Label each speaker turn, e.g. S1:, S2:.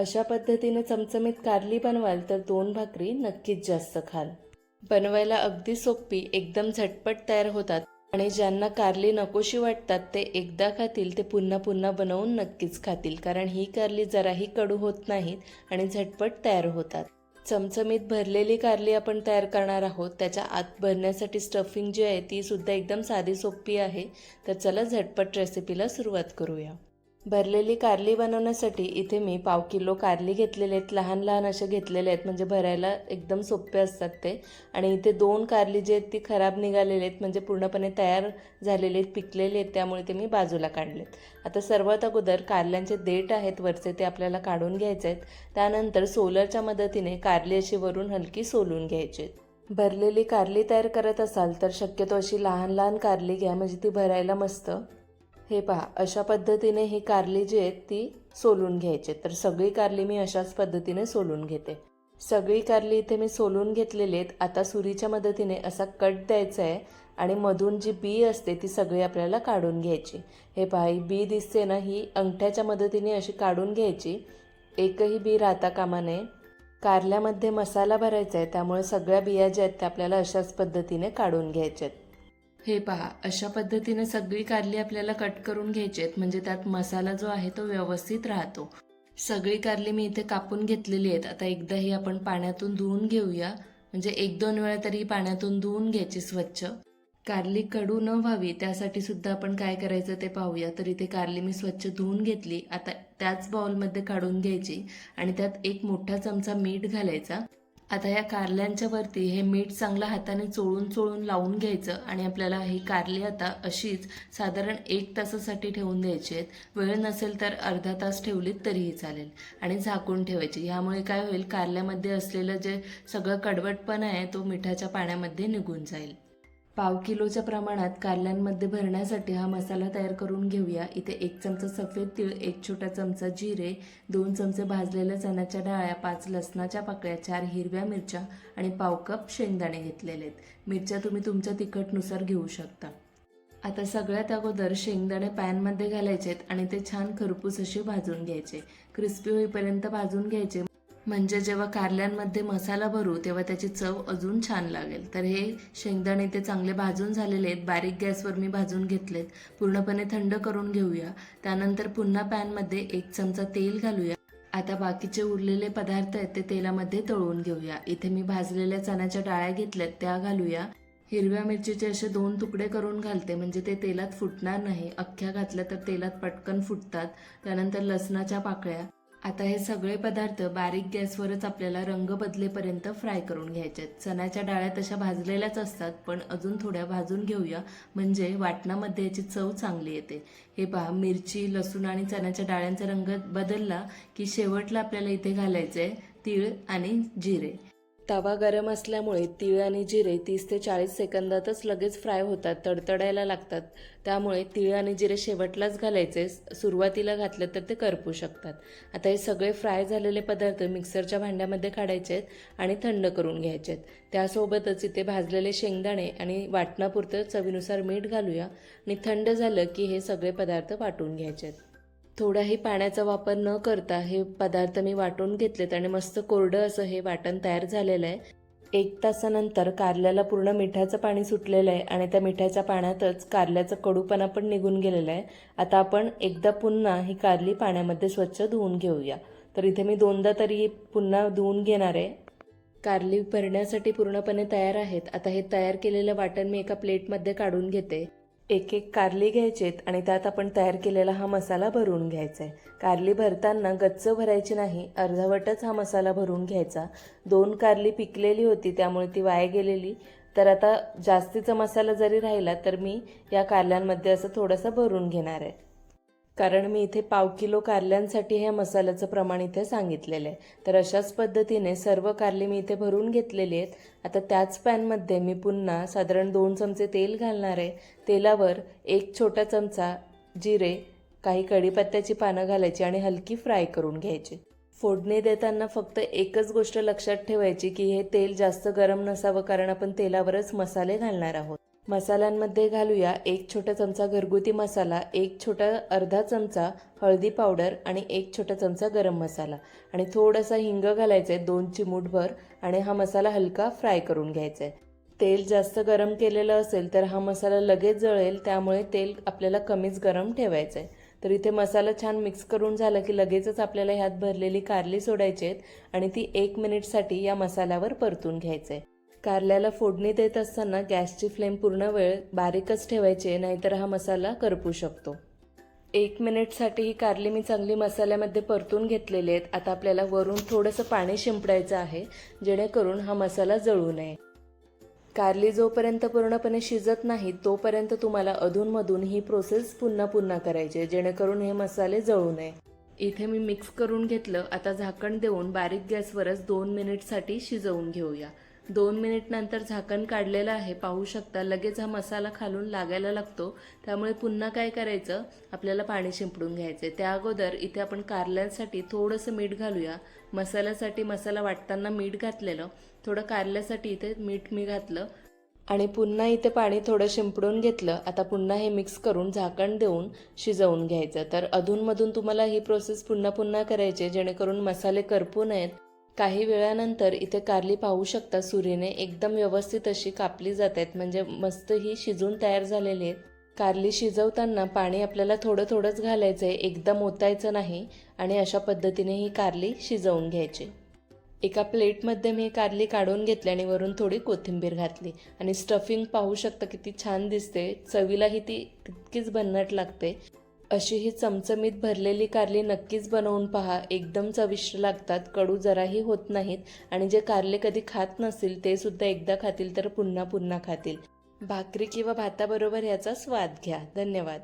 S1: अशा पद्धतीने चमचमीत कारली बनवाल तर दोन भाकरी नक्कीच जास्त खाल. बनवायला अगदी सोपी एकदम झटपट तयार होतात आणि ज्यांना कारली नकोशी वाटतात ते एकदा खातील ते पुन्हा पुन्हा बनवून नक्कीच खातील. कारण ही कारली जराही कडू होत नाहीत आणि झटपट तयार होतात. चमचमीत भरलेली कारली आपण तयार करणार आहोत. त्याच्या आत भरण्यासाठी स्टफिंग जी आहे ती सुद्धा एकदम साधी सोपी आहे. तर चला झटपट रेसिपीला सुरुवात करूया. भरलेली कारली बनवण्यासाठी इथे मी पाव किलो कारली घेतलेले आहेत. लहान लहान असे घेतलेले आहेत. म्हणजे भरायला एकदम सोपे असतात ते. आणि इथे दोन कारली जे आहेत ती खराब निघालेली आहेत. म्हणजे पूर्णपणे तयार झालेले आहेत पिकलेले आहेत. त्यामुळे ते मी बाजूला काढलेत. आता सर्वात अगोदर कारल्यांचे देठ आहेत वरचे ते आपल्याला काढून घ्यायचे आहेत. त्यानंतर सोलरच्या मदतीने कारली अशी वरून हलकी सोलून घ्यायची आहेत. भरलेली कारली तयार करत असाल तर शक्यतो अशी लहान लहान कारली घ्या. म्हणजे ती भरायला मस्त हे पहा अशा पद्धतीने ही कारली जी आहेत ती सोलून घ्यायची. तर सगळी कारली मी अशाच पद्धतीने सोलून घेते. सगळी कारली इथे मी सोलून घेतलेली आहेत. आता सुरीच्या मदतीने असा कट द्यायचा आहे आणि मधून जी बी असते ती सगळी आपल्याला काढून घ्यायची. हे पहा ही बी दिसते ना ही अंगठ्याच्या मदतीने अशी काढून घ्यायची. एकही बी राहता कामा नये. कारल्यामध्ये मसाला भरायचा आहे त्यामुळे सगळ्या बिया ज्या आहेत त्या आपल्याला अशाच पद्धतीने काढून घ्यायच्या आहेत. हे पहा अशा पद्धतीने सगळी कारली आपल्याला कट करून घ्यायची आहेत म्हणजे त्यात मसाला जो आहे तो व्यवस्थित राहतो. सगळी कारली मी इथे कापून घेतलेली आहेत. आता एकदा ही आपण पाण्यातून धुवून घेऊया. म्हणजे एक दोन वेळा तरी पाण्यातून धुवून घ्यायची स्वच्छ. कारली कडू न व्हावी त्यासाठी सुद्धा आपण काय करायचं ते पाहूया. तर इथे कारली मी स्वच्छ धुवून घेतली. आता त्याच बाउलमध्ये काढून घ्यायची. आणि त्यात एक मोठा चमचा मीठ घालायचा. आता या कारल्यांच्या वरती हे मीठ चांगलं हाताने चोळून चोळून लावून घ्यायचं आणि आपल्याला ही कारली आता अशीच साधारण एक तासासाठी ठेवून द्यायची आहेत. वेळ नसेल तर अर्धा तास ठेवलीत तरीही चालेल. आणि झाकून ठेवायची. ह्यामुळे काय होईल? कारल्यामध्ये असलेलं जे सगळं कडवटपणा आहे तो मिठाच्या पाण्यामध्ये निघून जाईल. पाव किलोच्या प्रमाणात कारल्यांमध्ये भरण्यासाठी हा मसाला तयार करून घेऊया. इथे एक चमचा सफेद तीळ एक छोटा चमचा जिरे दोन चमचे भाजलेल्या चण्याच्या डाळ्या पाच लसणाच्या पाकळ्या चार हिरव्या मिरच्या आणि पाव कप शेंगदाणे घेतलेले आहेत मिरच्या तुम्ही तुमच्या तिखटनुसार घेऊ शकता. आता सगळ्यात अगोदर शेंगदाणे पॅनमध्ये घालायचे आहेत आणि ते छान खरपूस असे भाजून घ्यायचे. क्रिस्पी होईपर्यंत भाजून घ्यायचे. म्हणजे जेव्हा कारल्यांमध्ये मसाला भरू तेव्हा त्याची चव अजून छान लागेल. तर हे शेंगदाणे ते चांगले भाजून झालेले आहेत. बारीक गॅसवर मी भाजून घेतलेत. पूर्णपणे थंड करून घेऊया. त्यानंतर पुन्हा पॅनमध्ये एक चमचा तेल घालूया. आता बाकीचे उरलेले पदार्थ आहेत ते तेलामध्ये तळून घेऊया. इथे मी भाजलेल्या चण्याच्या डाळ्या घेतल्यात त्या घालूया. हिरव्या मिरचीचे असे दोन तुकडे करून घालते म्हणजे ते तेलात फुटणार नाही. अख्ख्या घातल्या तर तेलात पटकन फुटतात. त्यानंतर लसणाच्या पाकळ्या. आता हे सगळे पदार्थ बारीक गॅसवरच आपल्याला रंग बदलेपर्यंत फ्राय करून घ्यायचे आहेत. चण्याच्या डाळ्या तशा भाजलेल्याच असतात पण अजून थोड्या भाजून घेऊया. म्हणजे वाटणामध्ये याची चव चांगली येते. हे पहा मिरची लसूण आणि चण्याच्या डाळ्यांचा रंग बदलला की शेवटला आपल्याला इथे घालायचं आहे तीळ आणि जिरे. तवा गरम असल्यामुळे तीळ आणि जिरे तीस ते चाळीस सेकंदातच लगेच फ्राय होतात तडतडायला लागतात. त्यामुळे तीळ आणि जिरे शेवटलाच घालायचे. सुरुवातीला घातलं तर ते करपू शकतात. आता हे सगळे फ्राय झालेले पदार्थ मिक्सरच्या भांड्यामध्ये काढायचे आहेत आणि थंड करून घ्यायचे. आहेत त्यासोबतच इथे भाजलेले शेंगदाणे आणि वाटणापुरतं चवीनुसार मीठ घालूया आणि थंड झालं की हे सगळे पदार्थ वाटून घ्यायचे आहेत थोडाही पाण्याचा वापर न करता हे पदार्थ मी वाटून घेतलेत आणि मस्त कोरडं असं हे वाटण तयार झालेलं आहे. एक तासानंतर कारल्याला पूर्ण मिठाचं पाणी सुटलेलं आहे आणि त्या मिठाच्या पाण्यातच कारल्याचा कडूपणा पण निघून गेलेला आहे. आता आपण एकदा पुन्हा ही कारली पाण्यामध्ये स्वच्छ धुवून घेऊया. तर इथे मी दोनदा तरी पुन्हा धुवून घेणार आहे. कारली भरण्यासाठी पूर्णपणे तयार आहेत. आता हे तयार केलेलं वाटण मी एका प्लेटमध्ये काढून घेते. एक एक कारली घ्यायचेत आणि त्यात आपण तयार केलेला हा मसाला भरून घ्यायचा आहे कारली भरताना गच्च भरायची नाही अर्धवटच हा मसाला भरून घ्यायचा. दोन कारली पिकलेली होती त्यामुळे ती वाया गेलेली. तर आता जास्तीचा मसाला जरी राहिला तर मी या कारल्यांमध्ये असं थोडंसं भरून घेणार आहे कारण मी इथे पाव किलो कारल्यांसाठी ह्या मसाल्याचं प्रमाण इथे सांगितलेलं आहे. तर अशाच पद्धतीने सर्व कारली मी इथे भरून घेतलेली आहेत. आता त्याच पॅनमध्ये मी पुन्हा साधारण दोन चमचे तेल घालणार आहे. तेलावर एक छोटा चमचा जिरे काही कढीपत्त्याची पानं घालायची आणि हलकी फ्राय करून घ्यायची. फोडणी देताना फक्त एकच गोष्ट लक्षात ठेवायची की हे तेल जास्त गरम नसावं कारण आपण तेलावरच मसाले घालणार आहोत. मसाल्यांमध्ये घालूया एक छोटा चमचा घरगुती मसाला एक छोटा अर्धा चमचा हळदी पावडर आणि एक छोटा चमचा गरम मसाला. आणि थोडासा हिंग घालायचं आहे दोन चिमूटभर आणि हा मसाला हलका फ्राय करून घ्यायचा आहे तेल जास्त गरम केलेलं असेल तर हा मसाला लगेच जळेल त्यामुळे तेल आपल्याला कमीच गरम ठेवायचं आहे तर इथे मसाला छान मिक्स करून झाला की लगेचच आपल्याला ह्यात भरलेली कारली सोडायची आहेत आणि ती एक मिनिटसाठी या मसाल्यावर परतून घ्यायचं आहे कारल्याला फोडणी देत असताना गॅसची फ्लेम पूर्ण वेळ बारीकच ठेवायची नाहीतर हा मसाला करपू शकतो. एक मिनिटसाठी ही कारली मी चांगली मसाल्यामध्ये परतून घेतलेली आहेत. आता आपल्याला वरून थोडंसं पाणी शिंपडायचं आहे जेणेकरून हा मसाला जळू नये. कारली जोपर्यंत पूर्णपणे शिजत नाही तोपर्यंत तुम्हाला अधूनमधून ही प्रोसेस पुन्हा पुन्हा करायची आहे जेणेकरून हे मसाले जळू नये. इथे मी मिक्स करून घेतलं. आता झाकण देऊन बारीक गॅसवरच दोन मिनिटसाठी शिजवून घेऊया. दोन मिनिट नंतर झाकण काढलेलं आहे पाहू शकता. लगेच हा मसाला खालून लागायला लागतो. त्यामुळे पुन्हा काय करायचं? आपल्याला पाणी शिंपडून घ्यायचं आहे त्या अगोदर इथे आपण कारल्यासाठी थोडंसं मीठ घालूया. मसाल्यासाठी मसाला वाटताना मीठ घातलेलं. थोडं कारल्यासाठी इथे मीठ मी घातलं. आणि पुन्हा इथे पाणी थोडं शिंपडून घेतलं. आता पुन्हा हे मिक्स करून झाकण देऊन शिजवून घ्यायचं. तर अधूनमधून तुम्हाला ही प्रोसेस पुन्हा पुन्हा करायची आहे, जेणेकरून मसाले करपू नयेत काही वेळानंतर इथे कारली पाहू शकता सुरीने. एकदम व्यवस्थित अशी कापली जात आहेत म्हणजे मस्त ही शिजून तयार झालेली आहेत. कारली शिजवताना पाणी आपल्याला थोडं थोडंच घालायचं आहे एकदम ओतायचं नाही आणि अशा पद्धतीने ही कारली शिजवून घ्यायची. एका प्लेटमध्ये मी कारली काढून घेतली आणि वरून थोडी कोथिंबीर घातली. आणि स्टफिंग पाहू शकता किती छान दिसते. चवीलाही ती तितकीच भन्नट लागते. अशी ही चमचमीत भरलेली कारली नक्कीच बनवून पहा. एकदम चविष्ट लागतात कडू जराही होत नाहीत आणि जे कारले कधी खात नसतील ते सुद्धा एकदा खातील तर पुन्हा पुन्हा खातील. भाकरी किंवा भाताबरोबर याचा स्वाद घ्या. धन्यवाद.